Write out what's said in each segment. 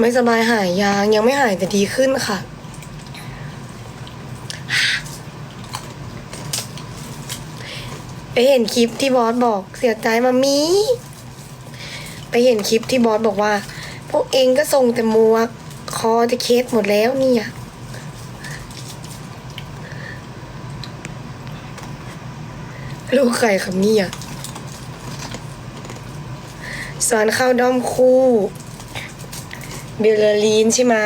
ไม่สบายหายยังยังไม่หายแต่ดีขึ้นค่ะ ไปเห็นคลิปที่บอสบอกเสียใจมามีไปเห็นคลิปที่บอสบอกว่า พวกเองก็ส่งแต่มัวกคอจะเคสหมดแล้วเนี่ยลูกใครครับเนี่ยสอนเข้าด้อมคู่ บลลลีนใช่ไหม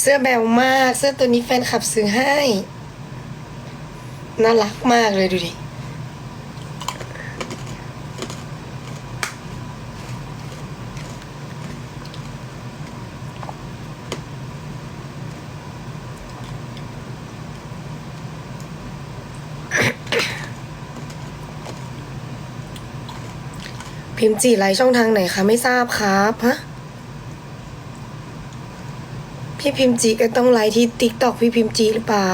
เสื้อแบวมาก เสื้อตัวนี้แฟนคลับซื้อให้ น่ารักมากเลยดูดิ พิมพ์จีไลฟ์ช่องทางไหนคะไม่ทราบครับฮะพี่พิมพ์จีก็ต้องไลฟ์ที่ติ๊กตอกพี่พิมพ์จีหรือเปล่า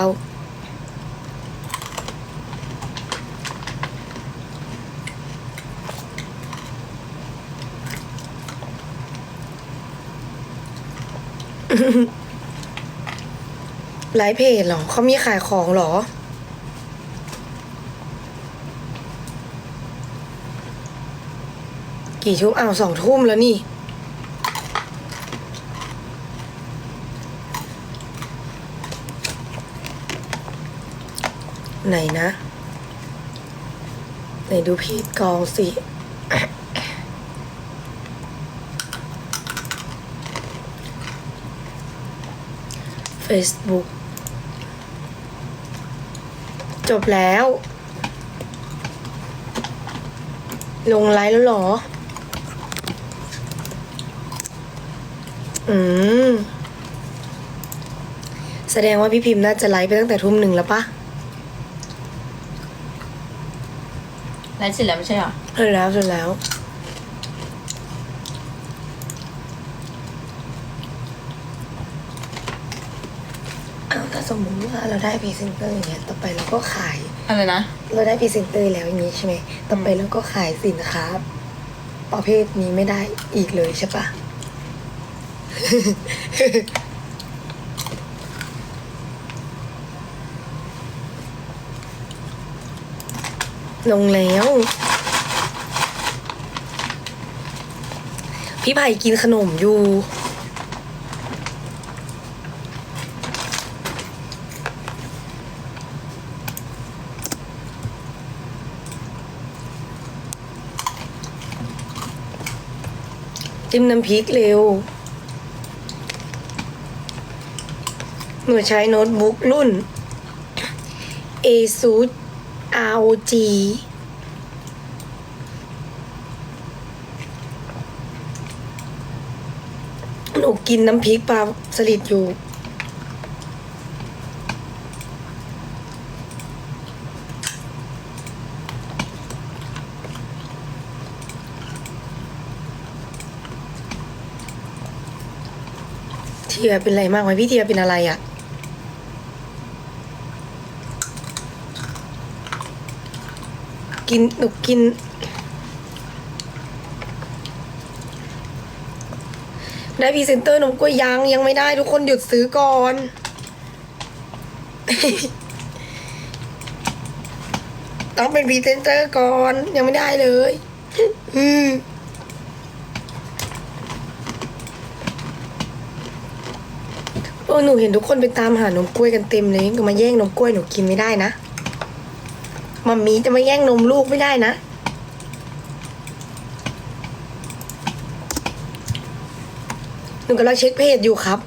ไลฟ์เพจเหรอเขามีขายของเหรอ กี่ทุ่มอ้าวสองทุ่มแล้วนี่ ไหนนะ ไหนดูพีทกองสิ Facebook จบแล้ว ลงไลฟ์แล้วหรอ อืม แสดงว่าพี่พิมพ์น่าจะไลฟ์ไปตั้งแต่ทุ่มหนึ่งแล้วปะไลฟ์เสร็จแล้วไม่ใช่เหรอเสร็จแล้วเสร็จแล้ว เอาถ้าสมมติว่าเราได้พรีเซนเตอร์อย่างเงี้ย ต่อไปเราก็ขาย อะไรนะ เราได้พรีเซนเตอร์แล้วอย่างนี้ใช่ไหม ต่อไปเราก็ขายสินค้า ประเภทนี้ไม่ได้อีกเลยใช่ปะ ลงแล้ว พี่ไผ่กินขนมอยู่จิ้มน้ำพริกเร็ว หนูใช้โน้ตบุ๊กรุ่น ASUS ROG หนูกินน้ำพริกปลาสลิดอยู่ เทียเป็นอะไรมากไหมพี่เทียเป็นอะไรอะ่ะ กินหนูกิน ได้พรีเซนเตอร์นมกล้วยยังยังไม่ได้ทุกคนหยุดซื้อก่อน ต้องเป็นพรีเซนเตอร์ก่อนยังไม่ได้เลย อืมโอ้หนูเห็นทุกคนไปตามหานมกล้วยกันเต็มเลยก็มาแย่งนมกล้วยหนูกินไม่ได้นะ มัมมี่จะมาแย่งนมลูกไม่ได้นะ หนูกำลังเช็คเพจอยู่ครับ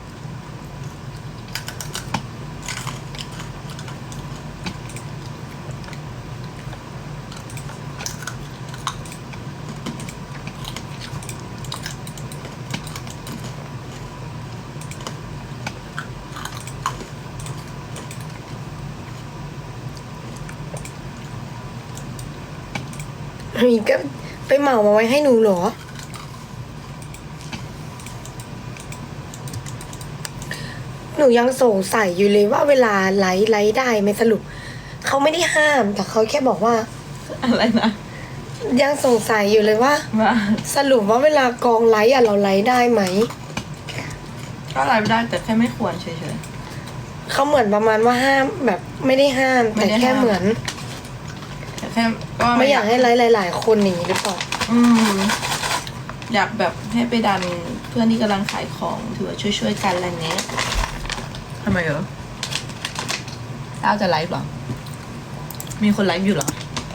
มีก็ไปเหมามาไว้ให้หนูเหรอหนูนูยังสงสัยอยู่เลยว่าเวลาไลฟ์ไลฟ์ได้ไหมสรุป เขาไม่ได้ห้าม แต่เขาแค่บอกว่า อะไรนะยังสงสัยอยู่เลยว่า ว่าสรุปว่าเวลากองไลฟ์อะเราไลฟ์ได้ไหม ก็ไลฟ์ได้แต่แค่ไม่ควรเฉย เขาเหมือนประมาณว่าห้ามแบบไม่ได้ห้ามไม่แต่ได้แค่ห้าม เหมือน ๆแต่แค่ก็ไม่อยากให้ไลฟ์หลาย ๆ คนอย่างนี้หรือเปล่า อืม อยากแบบให้ไปดันเพื่อนที่กำลังขายของถือว่าช่วยๆกันอะไรเงี้ยทำไมเหรอก้าวจะไลฟ์เหรอ มีคนไลฟ์อยู่เหรอ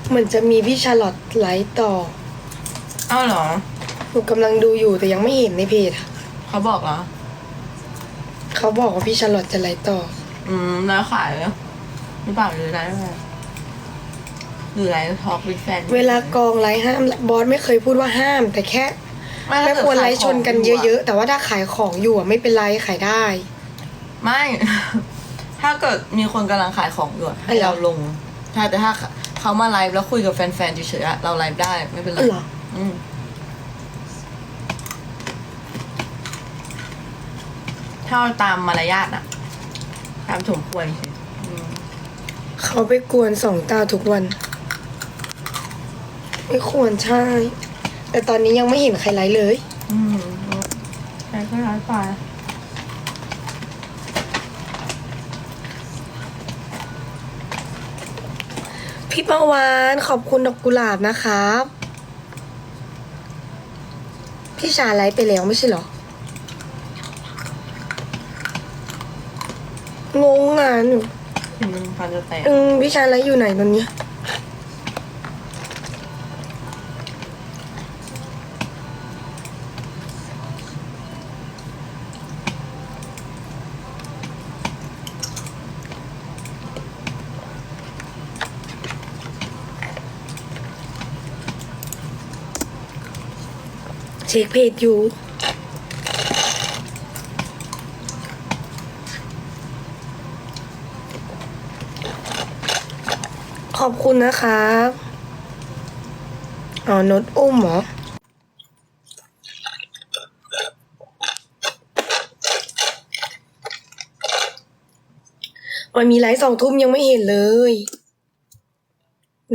เหมือนจะมีพี่ชาลอตไลฟ์ต่ออ้าวเหรอ หนูกำลังดูอยู่แต่ยังไม่เห็นในเพจอะเขาบอกเหรอ เขาบอกว่าพี่ชาลอตจะไลฟ์ต่อ อืม แล้วขายหรือเปล่าหรือไลฟ์อะไร หรือไลฟ์ทอล์กวิดแฟนเวลากองไลฟ์ห้ามบอสไม่เคยพูดว่าห้าม แต่แค่ไม่ไม่ถ้าเกิดควรไลฟ์ชนกันเยขายขงอะๆ แต่ว่าถ้าขายของอยู่อะไม่เป็นไรขายได้ ไม่ ถ้าเกิดมีคนกำลังขายของอยู่อะให้เหรอเราลงใช่แต่ถ้าเขามาไลฟ์แล้วคุยกับแฟนๆเฉยๆอะเราไลฟ์ได้ไม่เป็นไรเหรออืมถ้าเอาตามมารยาทอะตามสมควรสิอืมเขาไปกวนสองตาทุกวัน ไม่ควรใช่ แต่ตอนนี้ยังไม่เห็นใครไลฟ์เลย อืมใครก็ไลฟ์ไปพี่ประวานขอบคุณดอกกุหลาบนะครับ พี่ชาไลฟ์ไปแล้วไม่ใช่เหรอ งงอะหนูถึงมันพันจะแตกอืมพี่ชาไลฟ์อยู่ไหนตอนเนี้ย เช็คเพจอยู่ขอบคุณนะครับอ๋อนดอุ้มเหรอ มันมีไลฟ์สองทุ่มยังไม่เห็นเลย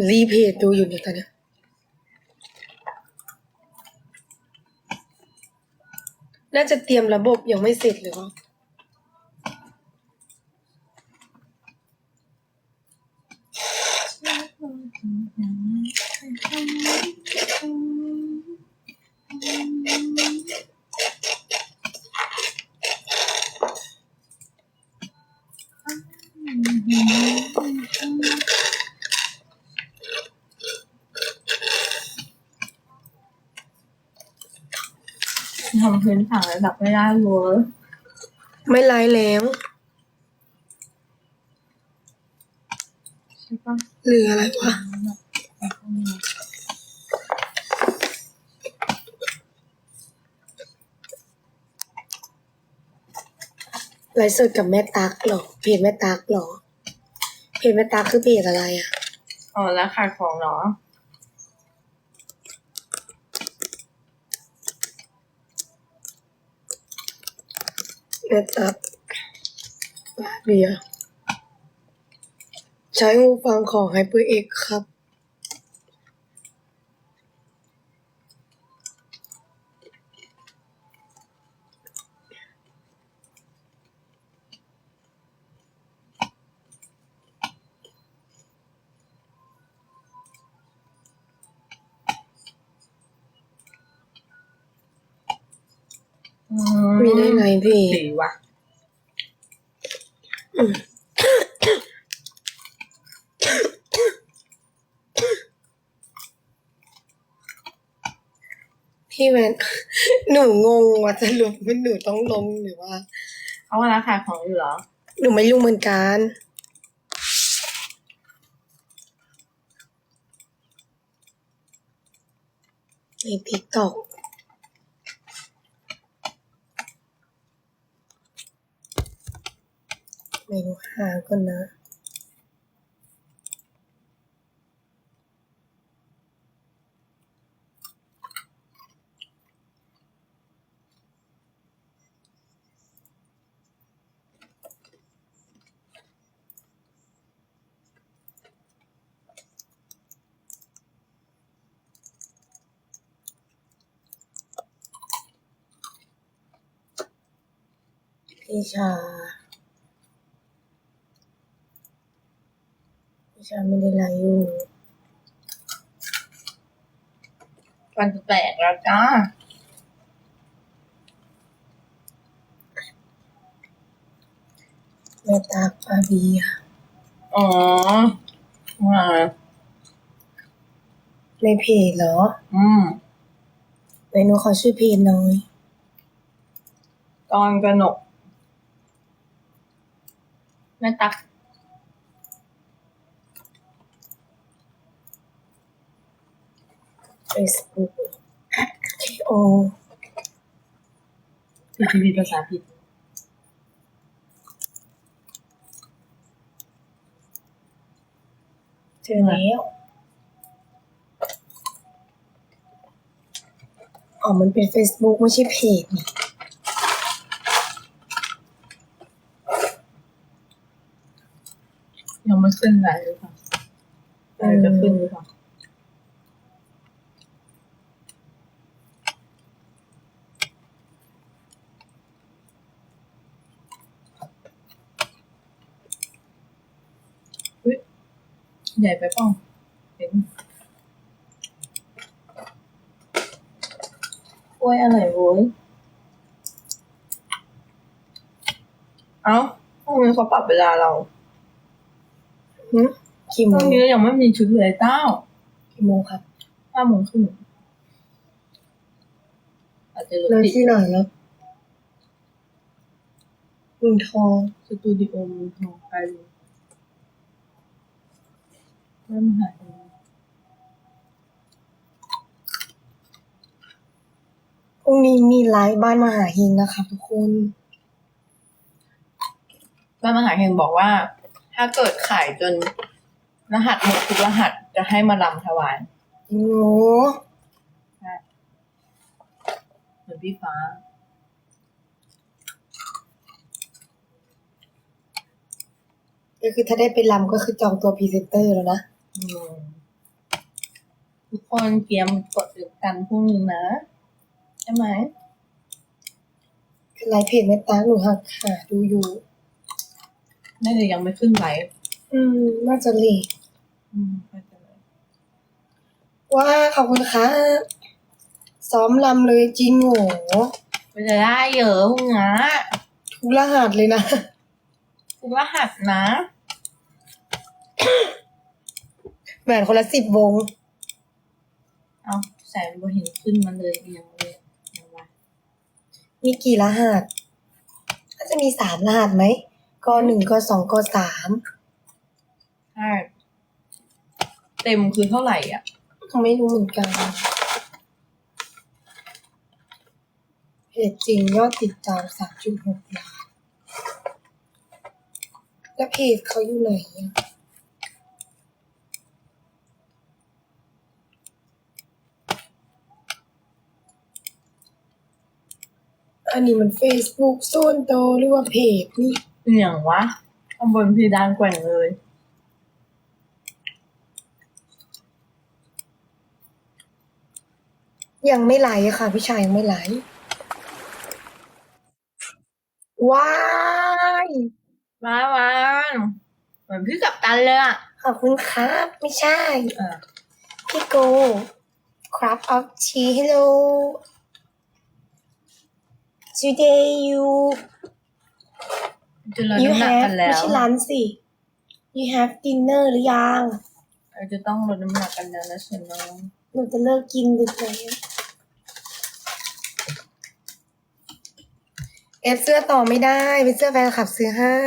รีเพจดูอยู่เนี่ยตอนเนี้ น่าจะเตรียมระบบยังไม่เสร็จเลยวะทำพื้นฐานระดับไม่ได้เวอร์ไม่ไลฟ์แล้วใช่ปะเหลืออะไรวะไลฟ์สดกับแม่ตักเหรอเพจแม่ตักเหรอเพจแม่ตักคือเพจอะไรอะ อ๋อแล้วขายของเหรอ แม่ตับบาเบีย ใช้หูฟังของ HyperX ครับ มีได้ไงพี่ ดีว่ะพี่แมนหนูงงว่าจะรู้ว่าหนูต้องลงหรือว่า เขากำลังขายของอยู่เหรอ หนูไม่รู้เหมือนกัน ในทิกตอก เมนูห้าก่อนนะพี่ชาย ชาไม่ได้ไลฟ์อยู่วันแตกแล้วจ้าแม่ตากปาเบียอ๋อว่าในเพจเหรออืมไหนหนูขอชื่อเพจหน่อย ตอนกระหนกแม่ตัก เฟซบุ๊กโอผิดผิดภาษาผิดเจอแล้วอ๋อ มันเป็น Facebook ไม่ใช่เพจนี่ยังไม่ขึ้นไลน์หรือเปล่าเออจะขึ้นหรือเปล่า ใหญ่ไปเปล่าเห็นกล้วยอะไรโว้ยเอ้าพรุ่งนี้เขาปรับเวลาเราหึกี่โมพรุ่งงนี้ยังไม่มีชุดเลยเต้ากี่โมงครับห้าโมงครึ่งอาจจะรถเลยติดที่ไหนแล้วเมืองทอง สตูดิโอเมืองทองไปเลย ไม่มาหาเองพรุ่งนี้มีไลฟ์บ้านมหาเฮงนะคะทุกคนบ้านมหาเฮงบอกว่า ถ้าเกิดขายจนรหัสหมดทุกรหัสจะให้มาลำถวายโอ้เหมือนพี่ฟ้า ก็คือถ้าได้ไปลำก็คือจองตัวพรีเซนเตอร์แล้วนะ อืมทุกคนเตรียมกดติดกันพรุ่งนี้นะ ใช่ไหมคือไลฟ์เพจแม่ตาหนูหักหาดูอยู่น่าจะยังไม่ขึ้นไลฟ์อืม น่าจะเลทอืมไม่เป็นไรว้าขอบคุณค่ะซ้อมลำเลยจริงโหมันจะได้เยอะพรุ่งนี้ทุกรหัสเลยนะทุกรหัสนะ แหวนคนละสิบวง เอาแสนบเห็นขึ้นมาเลยยังเลยยังวะมีกี่รหัสน่าจะมีสามรหัสไหมกหนึ่งกสองกสามใช่เต็มคือเท่าไหร่อะไม่รู้เหมือนกันเพจจริงยอดติดตามสามจุดหกล้านแล้วเพจเขาอยู่ไหนอะ อันนี้มัน Facebook ส่วนตัวหรือว่าเพจนี่อย่างวะข้างบนพีดานแกว่งเลย ยังไม่ไหลอะค่ะ พี่ชายยังไม่ไหลว้ายมาวันเหมือนพี่กับตันเลยอะ ขอบคุณครับ ไม่ใช่ เออ พี่โก ครับ of tea hello today you จะลด you น้ำหนัก have กันแล้ไม่ว ใช่ร้านสิ you have dinner หรือยังเราจะต้องลดน้ำหนักกันแล้วนะส่วนน้องหนูจะเลิกกินดึกแล้วเอฟเสื้อต่อไม่ได้เป็นเสื้อแฟนคลับซื้อให้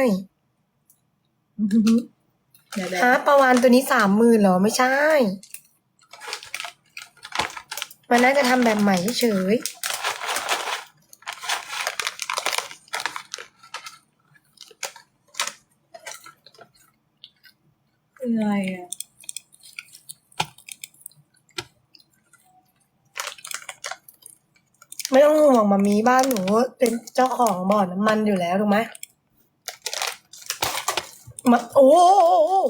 เดี๋ยวฮะประวานตัวนี้สามหมื่นเหรอไม่ใช่ มันน่าจะทำแบบใหม่เฉยๆ ออะไรอะไม่ต้องห่วงมามีบ้านหนูเป็นเจ้าของบ่อน้ำมันอยู่แล้วถูกไหมมาโอ้โอ้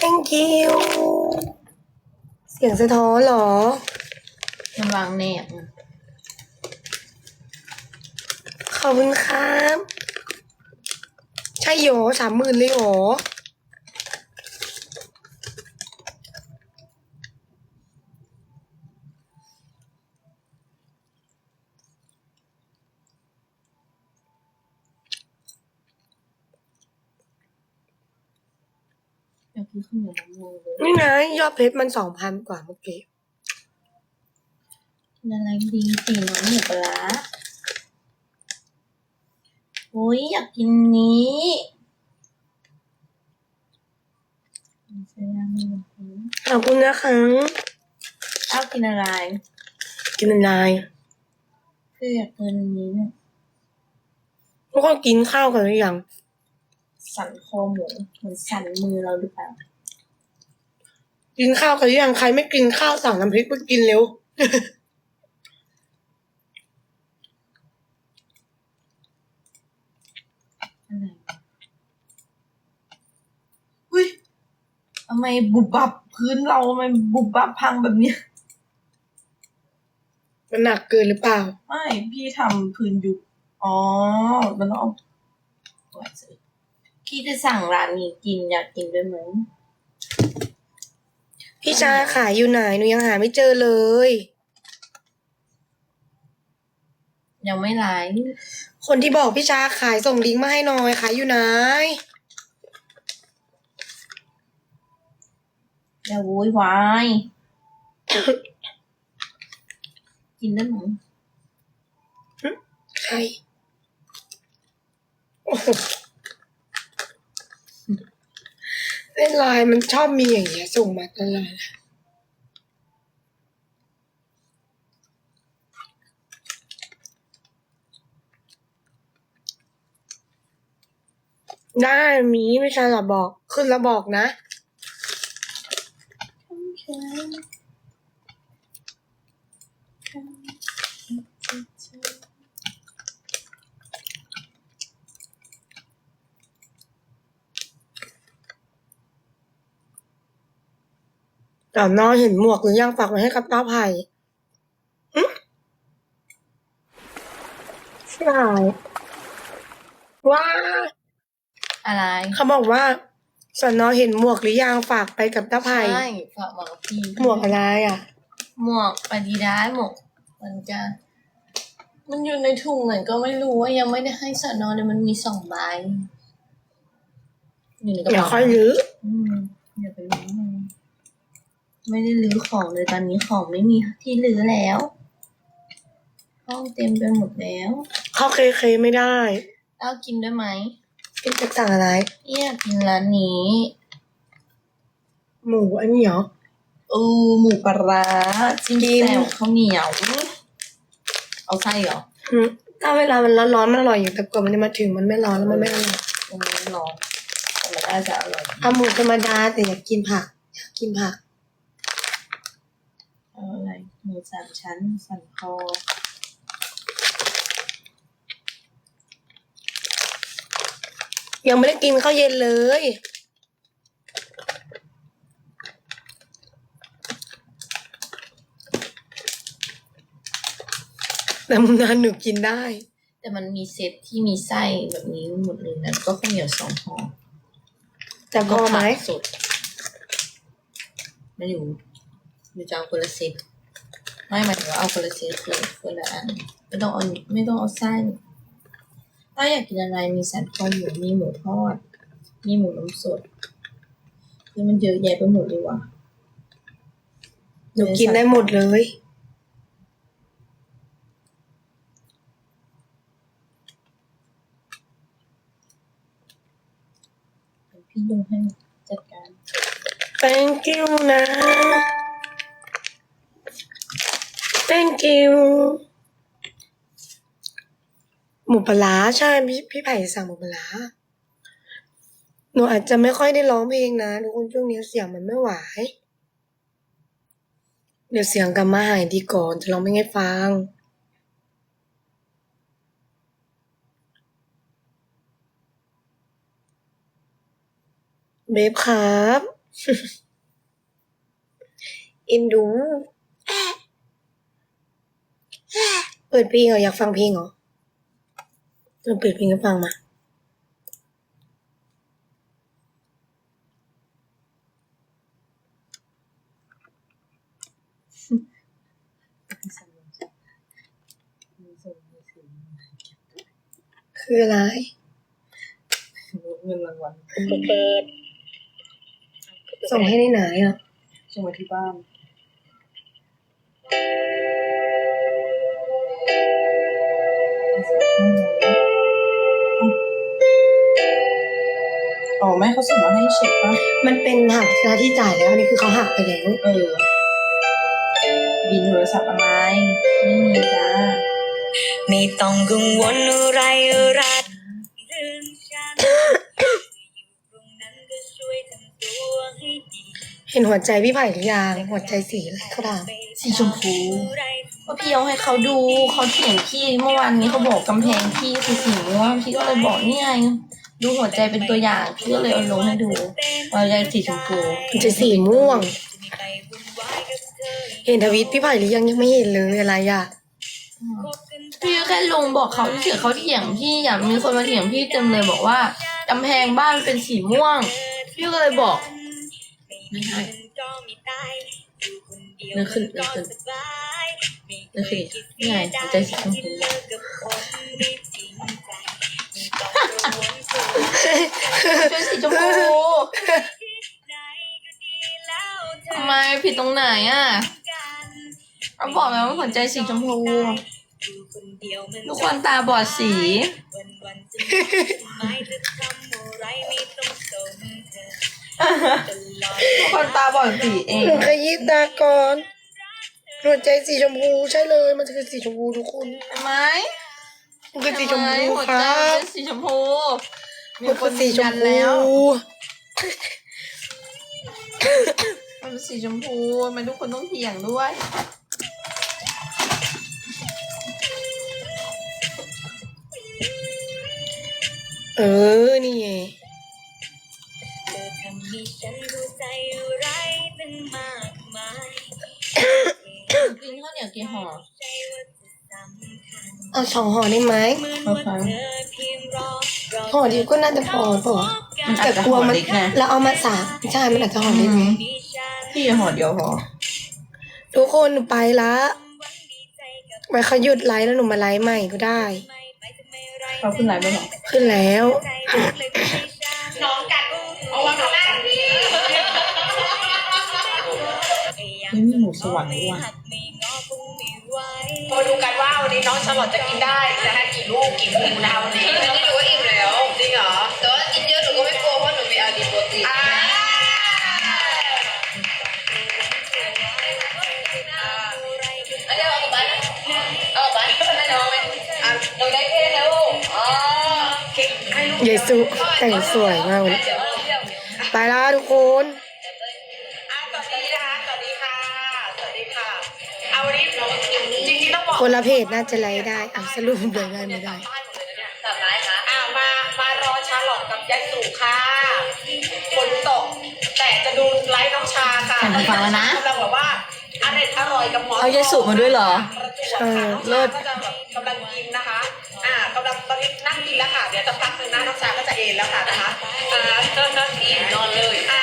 thank you เสียงสะท้อนเหรอ มันวางแนบ ขอบคุณครับใช่โหรอสามหมื่นเลยโหรออยากกินข้าวเหนียวมะม่วงเลยนี่ไงยอดเพชรมันสองพันกว่าเมื่อกี้กินอะไรดีสีน้องหมูปลา ร้าโอ้ยอยากกินนี้เสียงไม่รู้ขอบคุณนะคะเอ้ากินอะไร กินอะไรคืออยากกินอันนี้เนี่ยทุกคนกินข้าวกันหรือยัง สันคอหมูเหมือนสันมือเราหรือเปล่า กินข้าวกันหรือยังใครไม่กินข้าวสั่งน้ำพริกไปกินเร็ว อะไรอุ้ย ทำไมบุบบับพื้นเราทำไมบุบบับพังแบบเนี้ย มันหนักเกินหรือเปล่า ไม่พี่ทำพื้นยุบอ๋อ มันต้องเอาไว้สิพี่จะสั่งร้านนี้กินอยากกินด้วยไหมพี่ชาขายอยู่ไหนหนูยังหาไม่เจอเลย ยังไม่ไลฟ์คนที่บอกพี่ชาขายส่งลิงก์มาให้หน่อยขายอยู่ไหน อย่าโวยวายกินได้ไหมใช่โอ้โหเล่นไลน์มันชอบมีอย่างเงี้ยส่งมาตลอดเลยได้มีไม่ใช่หรอบอก ขึ้นแล้วบอกนะ แต่นอเห็นหมวกหรือยังฝากไว้ให้กับต้าไผ่หึใช่ว่าอะไร เขาบอกว่า สนอเห็นหมวกหรือยังฝากไปกับต้าไผ่ใช่ฝากบอกพี่หมวกอะไรอะ หมวกอาดิดาสหมวกมันจะมันอยู่ในถุงไหนก็ไม่รู้ว่ายังไม่ได้ให้สอนอเลยมันมีสองใบอยู่ในกระเดี๋ยวเป๋าค่อยรื้ออืมอย่าไปรู้มันไม่ได้รื้อของเลยตอนนี้ของไม่มีที่รื้อแล้วห้องเต็มไปหมดแล้ว เข้าเคเคไม่ได้ เต้ากินด้วยไหม พี่จะสั่งอะไรเนี่ยกินร้านนี้ หมูอันนี้เหรอ เออหมูปลาร้าจิ้มกินแจ่วข้าวเหนียว เอาไส้เหรออืมถ้าเวลามันร้อนๆมันอร่อยอยู่แต่กว่ามันจะมาถึงมันไม่ร้อนแล้วมันไม่อร่อยตรงนี้ลองธรรมดาจะอร่อยเอาหมูธรรมดาแต่อยากกินผักอยากกินผัก เอาอะไรหมูสามชั้นสันคอ ยังไม่ได้กินข้าวเย็นเลย แต่มุนนานหนูกินได้ แต่มันมีเซตที่มีไส้แบบนี้หมดเลยนะก็ข้าวเหนียวสองห่อแต่พอไหมผักสดไม่อยู่อยู่จะเอาคนละเซตไม่หมายถึงว่าเอาคนละเซตเลยคนละอันไม่ต้องเอาไม่ต้องเอาไส้ ถ้าอยากกินอะไรมีสันคอหมูมีหมูทอด มีหมูน้ำสดคือมันเยอะแยะไปหมดเลยว่ะหนูกินได้หมดเลยเดี๋ยวพี่ดูให้จัดการ thank you นะ thank you หมูปลาใช่พี่พี่ไผ่สั่งหมูปลาหนูอาจจะไม่ค่อยได้ร้องเพลงนะทุกคนช่วงนี้เสียงมันไม่ไหวเดี๋ยวเสียงกลับมาหายดีก่อนจะร้องเพลงให้ฟัง เบฟครับเอ็นดู เปิดเพลงเหรอ อยากฟังเพลงเหรอ เราปิดเพลงให้ฟังมาคืออะไรเงินรางวัลเปิดส่งให้ในไหนอะส่งมาที่บ้านอ๋ อแม่เขาส่งมาให้เช็คป่ะมันเป็นหักหน้าที่จ่ายแล้วอันนี่คือเขาหักไปแล้ว เออบินโทรศัพท์อะไรไม่มีจ้าไม่ต้องกังวลอะไรอะไรเรื่องฉันอยู่ตรงนั้นก็ช่วยทำตัวให้ดีเห็นหัวใจพี่ไผ่หรือยังหัวใจสีอะไรเขาถามสีชมพูก็พี่เอาให้เขาดูเขาเถียงพี่เมื่อวานนี้เขาบอกกำแพงพี่คือสีม่วงพี่ก็เลยบอกนี่ไง ดูหัวใจเป็นตัวอย่างพี่ก็เลยเอาลงให้ดูหัวใจสีชมพูหัวใจสีม่วง เห็นทวิตพี่ไผ่หรือยังยังไม่เห็นเลยอะไรอะพี่ก็แค่ลงบอกเขาเฉยๆเขาเถียงพี่อยากมีคนมาเถียงพี่เต็มเลยบอกว่ากำแพงบ้านเป็นสีม่วง พี่ก็เลยบอกไม่ให้นึกขึ้นนึกขึ้นนึกขึ้นนี่ไงหัวใจสีชมพู เป็นสีชมพูทำไมผิดตรงไหนอะเราบอกแล้วว่าหัวใจสีชมพูทุกคนตาบอดสี ทุกคนตาบอดสีเองหนูขยี้ตาก่อนหัวใจสีชมพูใช่เลย มันคือสีชมพูทุกคนทำไม มันคือสีชมพูหัวคใจรับ เป็นสีชมพูมีมันคคืนอสียืนชยัมนพูแล้วมันเป็นสีชมพูทำไมทุกคนต้องเถียงด้วย เออ นี่ไงกินข้าวเหนียวกี่ห่อ เอาสองห่อได้ไหมเอาค่ะห่อเดียวก็น่าจะพอเปล่าวะมันอาแต่จจะกลัวห่อมันเล็กไงแล้วเอามาสามใช่มันอาจจะห่อเล็กไงพี่ห่อเดียวพอทุกคนหนูไปละไว้เขาหยุดไลฟ์แล้วหนูมาไลฟ์ใหม่ก็ได้ เขาขึ้นไหนบ้างหรอขึ้นแล้ว น้องกัดเอาวางข้างล่างไม่มีหมูสวรรค์ด้วย มาดูกันว่าวันนี้น้องชาลอตจะกินได้นะฮะกี่ลูกกี่ภูนะคะวันนี้น้องถือว่าอิ่มแล้วจริงเหรอแต่ว่ากินเยอะหนูก็ไม่กลัวเพราะหนูมีอาดีโปรตีนอันนี้เอาบ้านเอาบ้านได้น้องไหมอะหนูได้เพศแล้วอ๋อเค้กให้ลูกเยซูแต่งสวยมากวันนี้ไปละทุกคน คนละเพจน่าจะไลฟ์ได้อะสรุปเลยได้ไม่ได้สับร้ายคะอะมามารอชาลอตกับยันสุค่ะฝนตก แต่จะดูไลฟ์น้องชาค่ะหันมาฟังแล้วนะกำลังแบบว่าอร่อยอร่อยกับหมอเอายายสุมาด้วยเหรอเออเลิศก็จะแบบกำลังกินนะคะอ่ากำลังตอนนี้นั่งกินแล้วค่ะเดี๋ยวจะพักหนึ่งนะน้องชาก็จะเอนแล้วค่ะนะคะอ่าอิ่มนอนเลยอ่า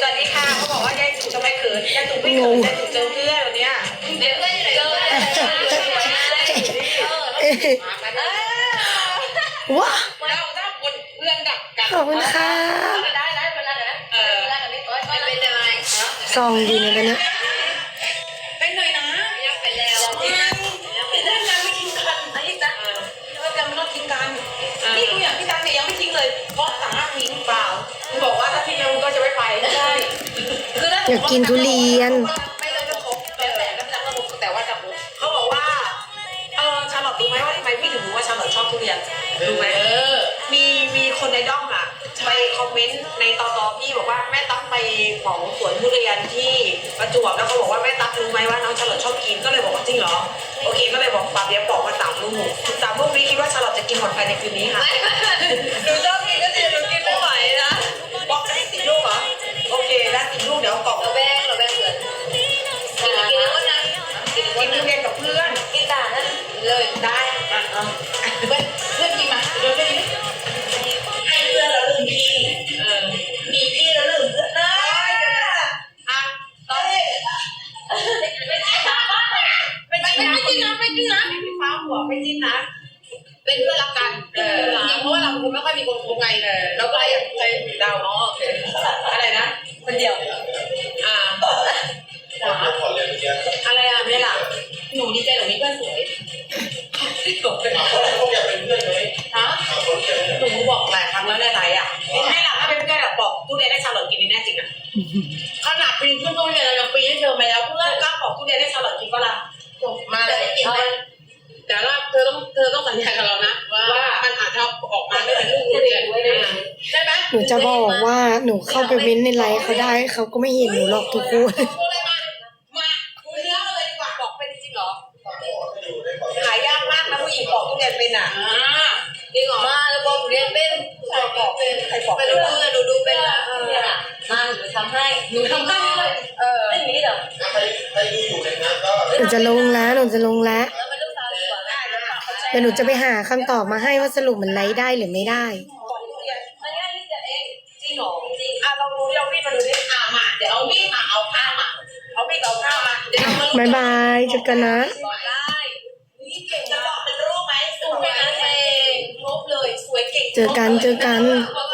สวัสดีค่ะเขาบอกว่ายายสุทำไมเขินยายสุไม่เขินยายสุเจอเพื่อนวันเนี้ยเดี๋ยวเพื่อนอยู่ไหนเจอเพื่อนเออ ว้าเราถ้าคนเพื่อนดักกันขอบคุณค่ะได้ได้เวลาไหนเออเวลาไหนไม่เป็นยังไงซองดีนะกันนะเป็นเลยนะยังไปแล้วไม่ได้กันไม่ทิ้งกันนะอีกนะเออกันไม่ต้องทิ้งกันนี่กูอยากพี่ตังแต่ยังไม่ทิ้งเลยเพราะสั่งห้ามทิ้งเปล่ามึงบอกว่าถ้าทิ้งแล้วมึงก็จะไม่ไปใช่คือถ้าอยากกินทุเรียน รู้ไหมมีมีคนในด้อมอะไปคอมเมนต์ในตอตอพี่บอกว่าแม่ตั๊กไปของสวนทุเรียนที่ประจวบแล้วเขาบอกว่าแม่ตั๊กรู้ไหมว่าน้องชาลอตชอบกินก็เลยบอกว่าจริงเหรอโอเคก็เลยบอกปาเบียบอกมาสามลูกสามลูกนี้คิดว่าชาลอตจะกินหมดภายในคืนนี้ค่ะหนูชอบกินก็ เดียว อ่าอะไรอะไม่ล่ะหนูดีใจหนูมีเพื่อนสวยตกเป็นฮะ เขาไปเม้นในไลฟ์เขาได้เขาก็ไม่เห็นหนูหรอกทุกคน พูดเลยมา มาคุยเนื้อกันเลยดีกว่าบอกเป็นจริงเหรอขายยากมากนะผู้หญิงบอกทุเรียนเป็นอะจริงเหรอมาแล้วบอกเรียนเป็นใครบอกเป็นใครบอกเป็นดูเลยดูดูเป็นอะมาหนูทำให้หนูทำให้เออไม่มีหรอหนูจะลงแล้วหนูจะลงแล้วแล้วเป็นลูกสาวดีกว่าได้แล้วเดี๋ยวหนูจะไปหาคำตอบมาให้ว่าสรุปมันไลฟ์ได้หรือไม่ได้ ราดูเรามีดมาดูดิอะมา เดี๋ยวเอามีดมาเอาผ้ามา เอามีดเอาผ้ามาเดี๋ยวเอามาบายบายเจอกันนะบอกได้นี่เก่งจะบอกเป็นรูปไหมสวยนะเองครบเลย สวยเก่ง เจอกันเจอกันบอก